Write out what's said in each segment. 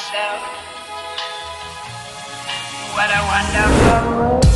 myself. What a wonderful world.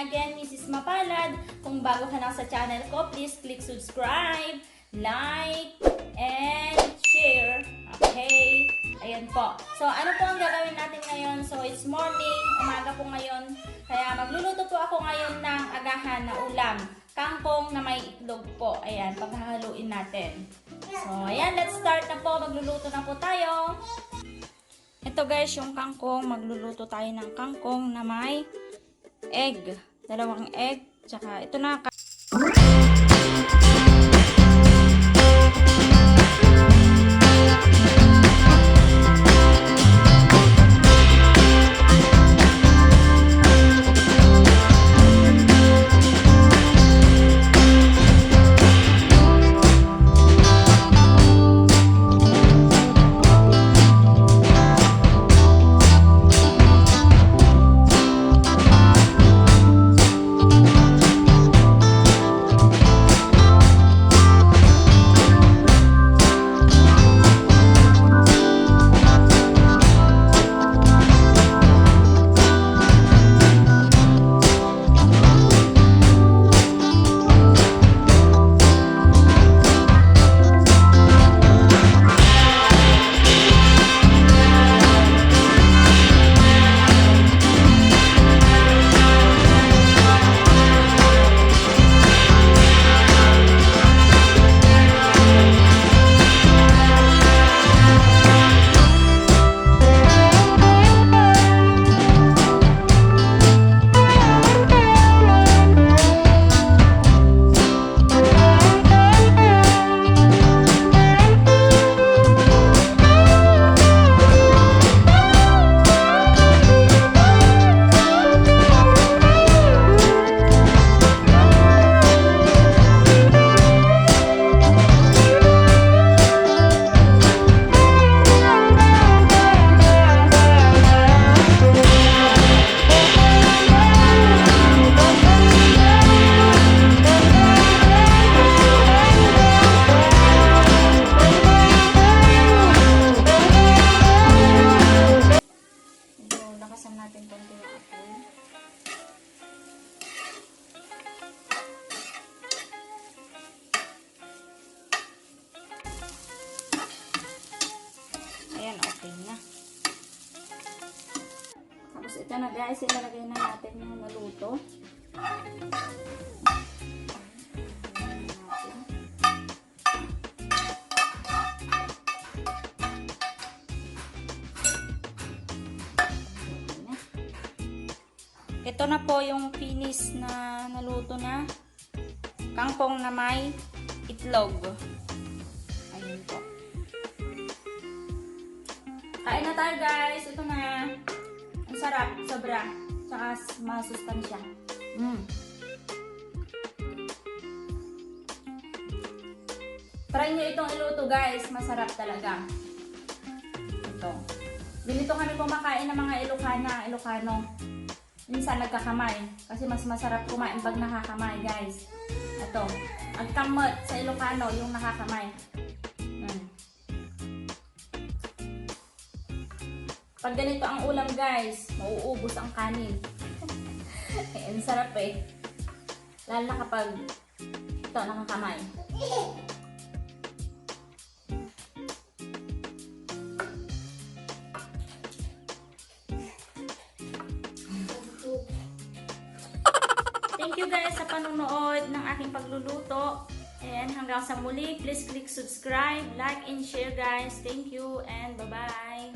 Again, Mrs. Mapalad. Kung bago ka lang sa channel ko, please click subscribe, like, and share. Okay? Ayan po. So, ano po ang gagawin natin ngayon? So, it's morning, umaga po ngayon. Kaya magluluto po ako ngayon ng agahan na ulam. Kangkong na may itlog po. Ayan, paghahaluin natin. So, ayan, let's start na po. Magluluto na po tayo. Ito guys, yung kangkong. Magluluto tayo ng kangkong na may egg. Dalawang egg. Tsaka ito na. Tapos ito na guys, ilalagay na natin yung naluto. Ito na po yung finish na naluto na kangkong na may itlog. Ayun po. Kain na tayo guys. Ito na. Sarap. Sobra. Tsaka masustansya. Mm. Try nyo itong iluto guys. Masarap talaga. Ito. Ganito kami kumakain ng mga Ilocana, Ilocano. Minsan nagkakamay. Kasi mas masarap kumain pag nakakamay, guys. Ito. Ang kamot sa Ilocano, yung nakakamay. Pag ganito ang ulam, guys, mauubos ang kanin. eh, ang sarap eh. Lalo na kapag ito, nakakamay. Thank you guys sa panonood ng aking pagluluto. And hanggang sa muli, please click subscribe, like, and share guys. Thank you and bye-bye.